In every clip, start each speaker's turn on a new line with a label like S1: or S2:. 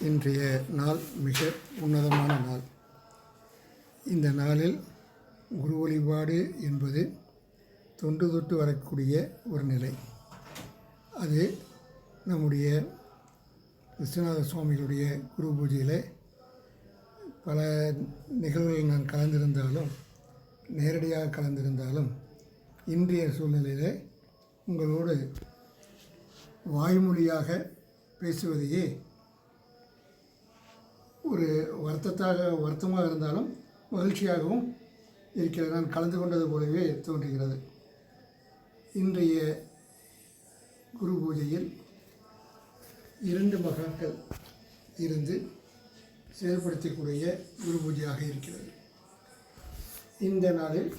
S1: இன்றைய நாள் மிக உன்னதமான நாள். இந்த நாளில் குரு வழிபாடு என்பது தொன்று தொட்டு வரக்கூடிய ஒரு நிலை. அது நம்முடைய விஸ்வநாத சுவாமிகளுடைய குரு பூஜையில் பல நிகழ்வுகளில் நான் கலந்திருந்தாலும் நேரடியாக கலந்திருந்தாலும் இன்றைய சூழ்நிலையில் உங்களோடு வாய்மொழியாக பேசுவதையே ஒரு வருத்தத்தாக வருத்தமாக இருந்தாலும் மகிழ்ச்சியாகவும் இருக்கிறது. நான் கலந்து கொண்டது போலவே தோன்றுகிறது. இன்றைய குரு பூஜையில் இரண்டு மகாக்கள் இருந்து செயல்படுத்தக்கூடிய குரு பூஜையாக இருக்கிறது. இந்த நாளில்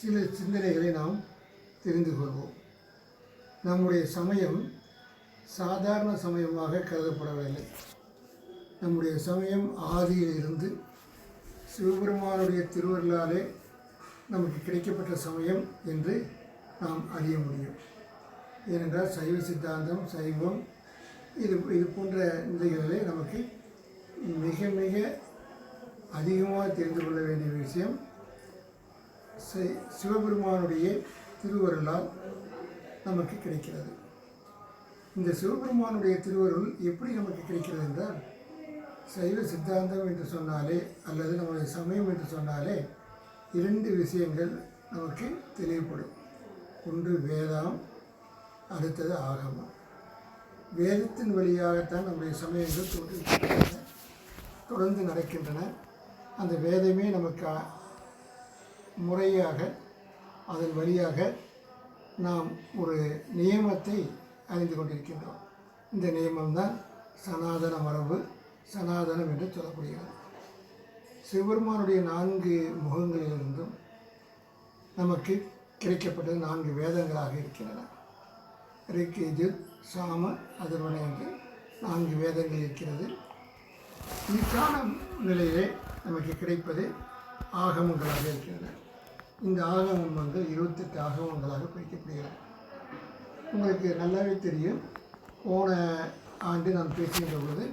S1: சில சிந்தனைகளை நாம் தெரிந்து கொள்வோம். நம்முடைய சமயம் சாதாரண சமயமாக கருதப்படவில்லை. நம்முடைய சமயம் ஆதியில் இருந்து சிவபெருமானுடைய திருவருளாலே நமக்கு கிடைக்கப்பட்ட சமயம் என்று நாம் அறிய முடியும். ஏனென்றால் சைவ சித்தாந்தம் சைவம் இது இது போன்ற நிலைகளிலே நமக்கு மிக மிக அதிகமாக தெரிந்து கொள்ள வேண்டிய விஷயம் சிவபெருமானுடைய திருவருளால் நமக்கு கிடைக்கிறது. இந்த சிவபெருமானுடைய திருவருள் எப்படி நமக்கு கிடைக்கிறது என்றால் சைவ சித்தாந்தம் என்று சொன்னாலே அல்லது நம்முடைய சமயம் என்று சொன்னாலே இரண்டு விஷயங்கள் நமக்கு தெளிவுபடும். ஒன்று வேதம் அடுத்தது ஆகமம். வேதத்தின் வழியாகத்தான் நம்முடைய சமயங்கள் தோன்றுகின்றன தொடர்ந்து நடக்கின்றன. அந்த வேதமே நமக்கு முறையாக அதன் வழியாக நாம் ஒரு நியமத்தை அறிந்து கொண்டிருக்கின்றோம். இந்த நியமம்தான் சனாதன மரபு சனாதனம் என்று சொல்லப்படுகிறது. சிவபெருமானுடைய நான்கு முகங்களிலிருந்தும் நமக்கு கிடைக்கப்பட்டது நான்கு வேதங்களாக இருக்கின்றன. ரிக்கேஜர் சாம அதர்வன என்று நான்கு வேதங்கள் இருக்கிறது. ஈசான நிலையிலே நமக்கு கிடைப்பது ஆகமங்களாக இருக்கின்றன. இந்த ஆகமங்கள் இருபத்தெட்டு ஆகமங்களாக பிரிக்கப்படுகிறது. உங்களுக்கு நல்லாவே தெரியும். போன ஆண்டு நான் பேசுகின்ற பொழுது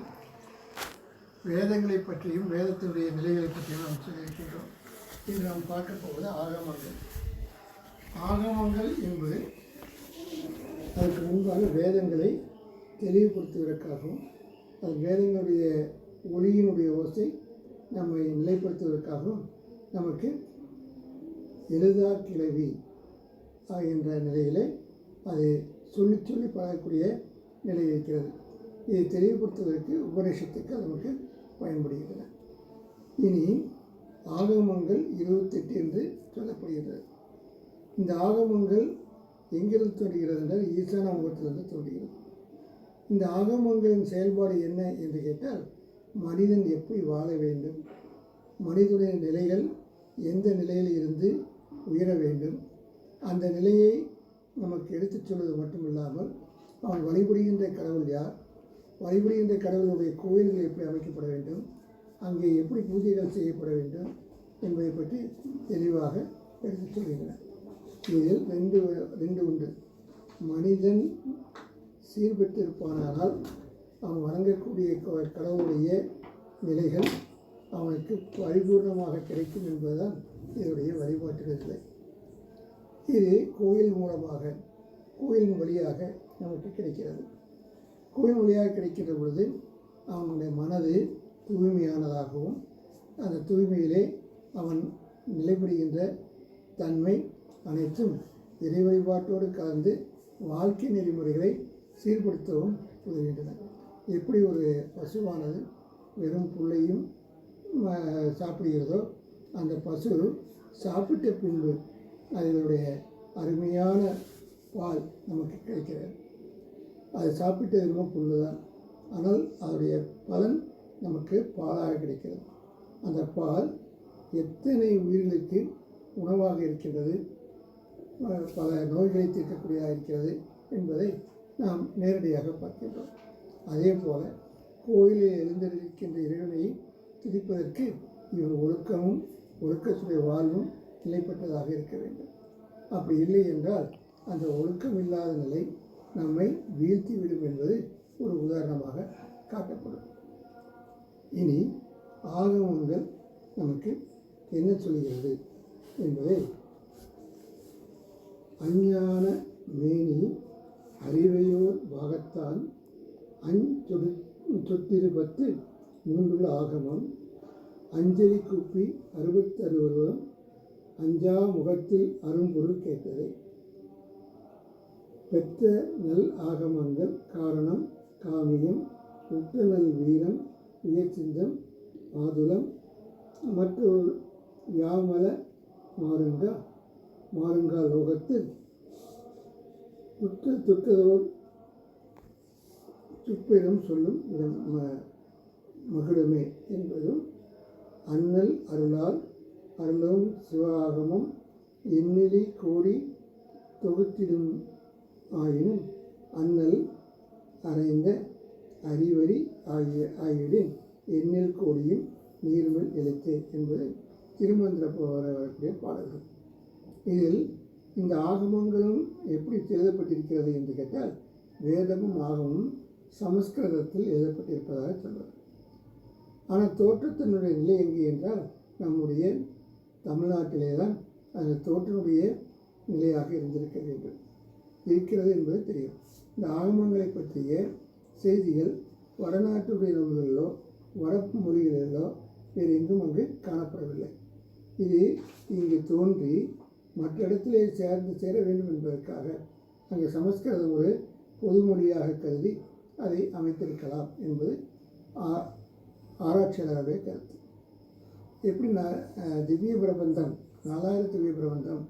S1: வேதங்களை பற்றியும் வேதத்தினுடைய நிலைகளை பற்றியும் நாம் சொல்லியிருக்கின்றோம். இன்று நாம் பார்க்க போவது ஆகமங்கள். ஆகமங்கள் என்பது அதற்கு முன்பாக வேதங்களை தெளிவுபடுத்துவதற்காகவும் அது வேதங்களுடைய ஒளியினுடைய ஓசை நம்மை நிலைப்படுத்துவதற்காகவும் நமக்கு எழுதா கிளவி என்ற நிலையிலே அது சொல்லி சொல்லி பழகக்கூடிய நிலை இருக்கிறது. இதை தெளிவுபடுத்துவதற்கு உபநிஷத்துக்கு நமக்கு பயன்படுகின்றன இனி ஆகமங்கள் இருபத்தெட்டு என்று சொல்லப்படுகிறது. இந்த ஆகமங்கள் எங்கிருந்து தோன்றுகிறது என்றால் ஈசான முகத்திலிருந்து தோன்றுகிறது இந்த ஆகமங்களின் செயல்பாடு என்ன என்று கேட்டால் மனிதன் எப்படி வாழ வேண்டும்? மனிதனுடைய நிலைகள் எந்த நிலையில் இருந்து உயர வேண்டும்? அந்த நிலையை நமக்கு எடுத்துச் சொல்வது மட்டுமில்லாமல் அவன் வழிபடுகின்ற கடவுள் யார்? வழிபடுகின்ற கடவுளுடைய கோயில்கள் எப்படி அமைக்கப்பட வேண்டும் அங்கே எப்படி பூஜைகள் செய்யப்பட வேண்டும் என்பதை பற்றி தெளிவாக எடுத்து சொல்கின்றன இதில் ரெண்டு ரெண்டு உண்டு. மனிதன் சீர்பெற்றிருப்பானால் அவன் வணங்கக்கூடிய க- கடவுளுடைய நிலைகள் அவனுக்கு பரிபூர்ணமாக கிடைக்கும் என்பதுதான் இதனுடைய வழிபாட்டுகள் இல்லை. இது கோயில் மூலமாக கோயிலின் வழியாக நமக்கு கிடைக்கிறது. கோயில் வழியாக கிடைக்கின்ற பொழுது அவனுடைய மனது தூய்மையானதாகவும் அந்த தூய்மையிலே அவன் நிலைப்படுகின்ற தன்மை அனைத்தும் இறை வழிபாட்டோடு கலந்து வாழ்க்கை நெறிமுறைகளை சீர்படுத்தவும் உதவுகின்றன. எப்படி ஒரு பசுவானது வெறும் புல்லையும் சாப்பிடுகிறதோ அந்த பசு சாப்பிட்ட பின்பு அதனுடைய அருமையான பால் நமக்கு கிடைக்கிறது. அது சாப்பிட்டது என்னமோ புல்லு தான் ஆனால் அதனுடைய பலன் நமக்கு பாலாக கிடைக்கிறது. அந்த பால் எத்தனை உயிர்களுக்கு உணவாக இருக்கின்றது பல நோய்களை தீர்க்கக்கூடியதாக இருக்கிறது என்பதை நாம் நேரடியாக பார்க்கின்றோம். அதே போல் கோயிலில் எழுந்திருக்கின்ற இறைவனை துதிப்பதற்கு இவர் ஒழுக்கமும் ஒழுக்கத்துடைய வாழ்வும் நிலைப்பட்டதாக இருக்க வேண்டும். அப்படி இல்லை என்றால் அந்த ஒழுக்கம் இல்லாத நிலை நம்மை வீழ்த்திவிடும் என்பது ஒரு உதாரணமாக காட்டப்படும். இனி ஆகமங்கள் நமக்கு என்ன சொல்கிறது என்பதை அஞ்ஞான மேனி அறிவையோர் பாகத்தால் அஞ்சொடு சொத்திருபத்து மூன்றுள்ள ஆகமம் அஞ்சலி குப்பி அறுபத்தறுவரும் அஞ்சா முகத்தில் அரும்பொருள் கேட்டது. பெற்ற நல் ஆகமங்கள் காரணம் காமியம் உற்ற நல் வீரம் உயர்ச்சிந்தம் மாதுளம் மற்றொரு யாமல மாறுங்கா மாறுங்கா லோகத்தில். துற்ற துற்றதோர் துப்பிடம் சொல்லும் இடம் ம- என்பதும் அண்ணல் அருளால் அருளும் சிவாகமம் எண்ணிலி கோடி தொகுத்திடும் ஆயினும் அண்ணல் அறைந்த அறிவறி ஆகிய ஆகியவிடின் எண்ணில் கோடியும் நீர்மல் எழுத்தே என்பது திருமந்திர வரக்கூடிய பாடல்கள். இதில் இந்த ஆகமங்களும் எப்படி எழுதப்பட்டிருக்கிறது என்று கேட்டால் வேதமும் ஆகமும் சமஸ்கிருதத்தில் எழுதப்பட்டிருப்பதாக சொல்வார். ஆனால் தோற்றத்தினுடைய நிலை எங்கே என்றால் நம்முடைய தமிழ்நாட்டிலே தான் அந்த தோற்றனுடைய நிலையாக இருந்திருக்க வேண்டும். இருக்கிறது என்பது தெரியும். இந்த ஆகமங்களை பற்றிய செய்திகள் வடநாட்டுடைய நூல்களிலோ வட மொழிகளிலோ வேறு எங்கும் அங்கு காணப்படவில்லை. இது இங்கு தோன்றி மற்ற இடத்திலே சேர்ந்து சேர வேண்டும் என்பதற்காக அங்கே சமஸ்கிருதம் ஒரு பொதுமொழியாக கருதி அதை அமைத்திருக்கலாம் என்பது ஆ- ஆராய்ச்சியாளருடைய கருத்து. எப்படி நான் திவ்ய பிரபந்தம் நாலாயிரம் திவ்ய பிரபந்தம்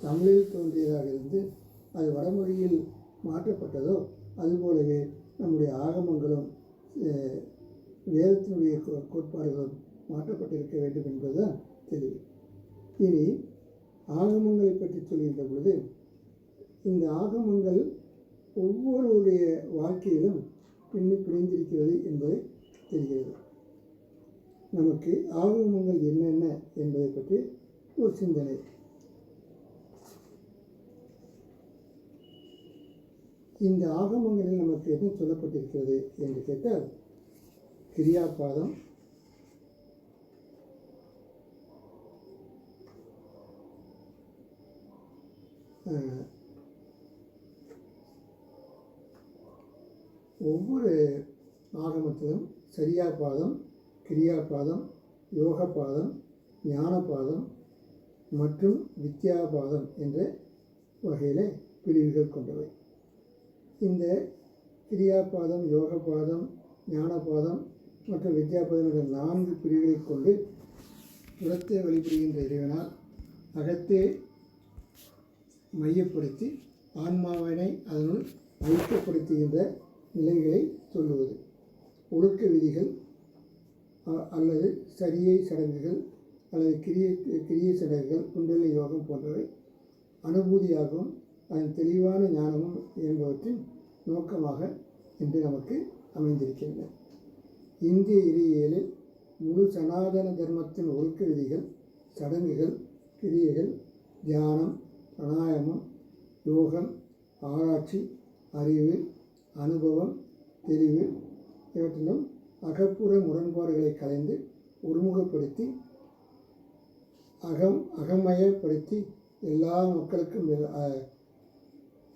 S1: தமிழில் தோன்றியதாக இருந்து அது வடமொழியில் மாற்றப்பட்டதோ அதுபோலவே நம்முடைய ஆகமங்களும் வேதத்தினுடைய கோ- கோட்பாடுகளும் மாற்றப்பட்டிருக்க வேண்டும் என்பதுதான் தெளிவு. இனி ஆகமங்களை பற்றி சொல்கின்ற பொழுது இந்த ஆகமங்கள் ஒவ்வொருடைய வாழ்க்கையிலும் பின்னி பிணைந்திருக்கிறது என்பதை தெரிகிறது. நமக்கு ஆகமங்கள் என்னென்ன என்பதை பற்றி ஒரு சிந்தனை இந்த ஆகமங்களில் நமக்கு என்ன சொல்லப்பட்டிருக்கிறது என்று கேட்டால் கிரியாபாதம் ஒவ்வொரு ஆகமத்திலும் சரியாபாதம் கிரியாபாதம் யோகபாதம் ஞானபாதம் மற்றும் வித்யாபாதம் என்ற வகையில் பிரிவுகள் கொண்டவை. இந்த கிரியாபாதம் யோகபாதம் ஞானபாதம் மற்றும் வித்யாபாதம் என்ற நான்கு பிரிவுகளை கொண்டு உலத்தை வழிபடுகின்ற இறைவனால் அகத்தே மையப்படுத்தி ஆன்மாவினை அதனுள் ஐக்கியப்படுத்துகின்ற நிலைகளை சொல்லுவது. ஒழுக்க விதிகள் அல்லது சரியை சடங்குகள் அல்லது கிரிய கிரிய சடங்குகள் குண்டலி யோகம் போன்றவை அனுபூதியாகவும் அதன் தெளிவான ஞானமும் என்பவற்றின் நோக்கமாக இன்று நமக்கு அமைந்திருக்கின்றன. இந்திய இறையியலில் முழு சனாதன தர்மத்தின் ஒழுக்க விதிகள் சடங்குகள் கிரியைகள் தியானம் பிராணாயாமம் யோகம் ஆராய்ச்சி அறிவு அனுபவம் தெளிவு இவற்றிலும் அகப்புற முரண்பாடுகளை கலைந்து ஒருமுகப்படுத்தி அகம் அகமயப்படுத்தி எல்லா மக்களுக்கும்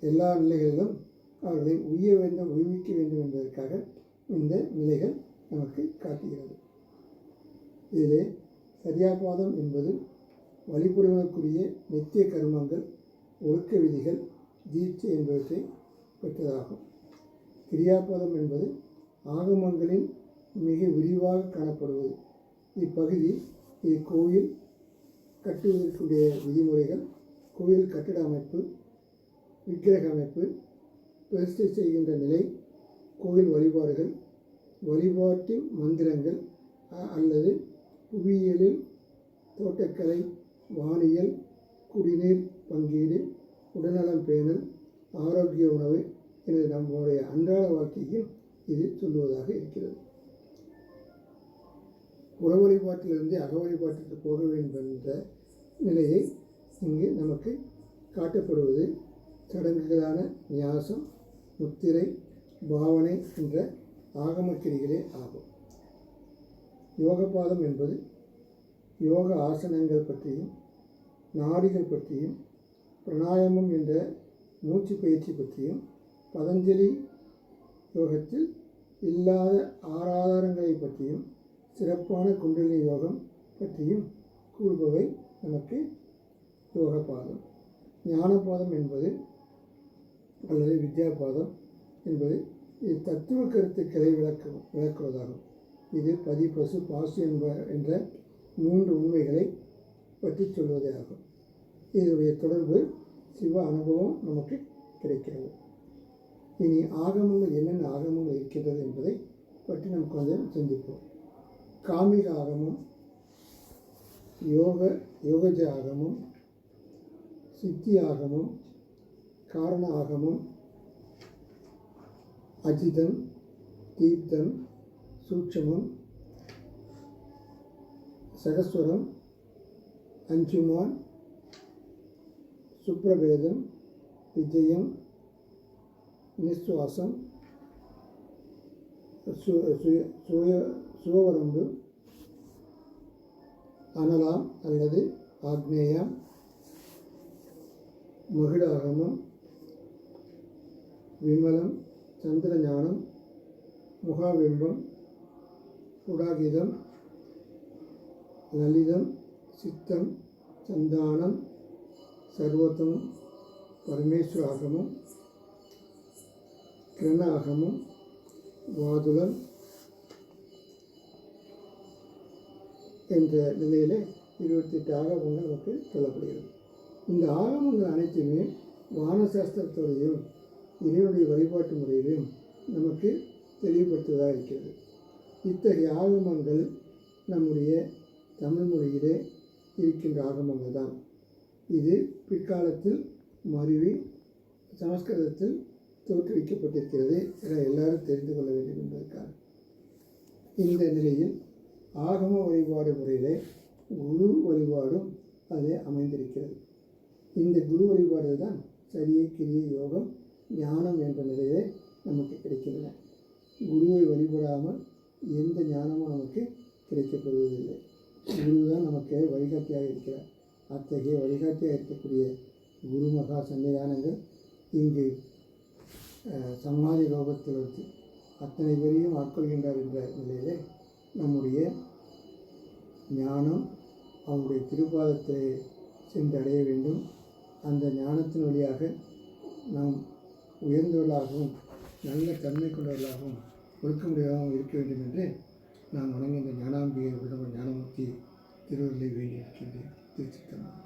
S1: எல்லா நிலைகளிலும் அவர்களை உய்ய வேண்டும் உய்விக்க வேண்டும் என்பதற்காக இந்த நிலைகள் நமக்கு காட்டுகிறது. இதிலே சரியாபாதம் என்பது வழிபடுவதற்குரிய நித்திய கர்மங்கள் ஒழுக்க விதிகள் தீட்சை என்பவற்றை பெற்றதாகும். கிரியாபாதம் என்பது ஆகமங்களின் மிக விரிவாக காணப்படுவது. இப்பகுதி இது கோயில் கட்டுவதற்குரிய விதிமுறைகள் கோயில் கட்டிட அமைப்பு விக்கிரக அமைப்பு பிரதிஷ்டை செய்கின்ற நிலை கோயில் வழிபாடுகள் வழிபாட்டு மந்திரங்கள் அல்லது புவியியலில் தோட்டக்கலை வானியல் குடிநீர் பங்கீடு உடல்நலம் பேணல் ஆரோக்கிய உணவு எனது நம்முடைய அன்றாட வாழ்க்கையில் இது சொல்லுவதாக இருக்கிறது. புற வழிபாட்டிலிருந்து அக வழிபாட்டிற்கு போக வேண்டும் என்ற நிலையை இங்கு நமக்கு காட்டப்படுவது சடங்குகளான நியாசம் முத்திரை பாவனை என்ற ஆகமக்கிரிகளே ஆகும். யோகபாதம் என்பது யோக ஆசனங்கள் பற்றியும் நாடிகள் பற்றியும் பிரணாயாமம் என்ற மூச்சு பயிற்சி பற்றியும் பதஞ்சலி யோகத்தில் இல்லாத ஆராதனங்களை பற்றியும் சிறப்பான குண்டலினி யோகம் பற்றியும் கூறுபவை நமக்கு யோகபாதம். ஞானபாதம் என்பது அல்லது வித்யாபாதம் என்பது இது தத்துவ கருத்துக்களை விளக்க விளக்குவதாகும். இது பதி பசு பாசு என்ப என்ற மூன்று உண்மைகளை பற்றி சொல்வதே ஆகும். இதனுடைய தொடர்பு சிவ அனுபவம் நமக்கு கிடைக்கிறது. இனி ஆகமங்கள் என்னென்ன ஆகமங்கள் இருக்கின்றது என்பதை பற்றி நாம் கொஞ்சம் சிந்திப்போம். காமிக ஆகமம் யோக யோகஜ ஆகமம் சித்தி ஆகமம் காரண ஆகமம் அஜிதம் தீர்த்தம் சூட்சமம் சகஸ்வரம் அஞ்சுமான் சுப்ரபேதம் விஜயம் நிஸ்வாசம் சுய சுவரம்பு அனலாம் அல்லது ஆக்னேயம் மகிழாகமம் விமலம் சந்திர ஞானம் முகாபிம்பம் புடாகிதம் லலிதம் சித்தம் சந்தானம் சர்வத்தம் பரமேஸ்வர ஆகமம் கிரண வாதுலம் என்ற நிலையில் இருபத்தெட்டு ஆகமங்கள் நமக்கு சொல்லப்படுகிறது. இந்த ஆகமங்கள் அனைத்துமே வானசாஸ்திரத்தோடையும். இறைவனுடைய வழிபாட்டு முறையிலும் நமக்கு தெளிவுபடுத்துவதாக இருக்கிறது. இத்தகைய ஆகமங்கள் நம்முடைய தமிழ் மொழியிலே இருக்கின்ற ஆகமங்கள் தான் இது பிற்காலத்தில் மருவி சமஸ்கிருதத்தில் தோற்றுவிக்கப்பட்டிருக்கிறது என எல்லாரும் தெரிந்து கொள்ள வேண்டும் என்பதற்காக. இந்த நிலையில் ஆகம வழிபாடு முறையிலே குரு வழிபாடும் அதில் அமைந்திருக்கிறது. இந்த குரு வழிபாடு தான் சரியை கிரிய யோகம் ஞானம் என்ற நிலையிலே நமக்கு கிடைக்கின்றன குருவை வழிபடாமல் எந்த ஞானமும் நமக்கு கிடைக்கப்படுவதில்லை குரு தான் நமக்கு வழிகாட்டியாக இருக்கிறார். அத்தகைய வழிகாட்டியாக இருக்கக்கூடிய குரு மகா சன்னிதானங்கள் இங்கு சமாதி லோகத்தில் வந்து அத்தனை பேரையும் ஆட்கொள்கின்றார் என்ற நிலையிலே நம்முடைய ஞானம் அவருடைய திருப்பாதத்தை சென்றடைய வேண்டும். அந்த ஞானத்தின் வழியாக நாம் உயர்ந்தவர்களாகவும் நல்ல தன்மை கொண்டவர்களாகவும் ஒழுக்கமுடையதாகவும் இருக்க வேண்டும் என்று நான் வணங்குகின்ற ஞானாம்பிகை விடவர் ஞானமூர்த்தி திருவருளை வேண்டியிருக்கின்றேன். இருக்கின்றேன்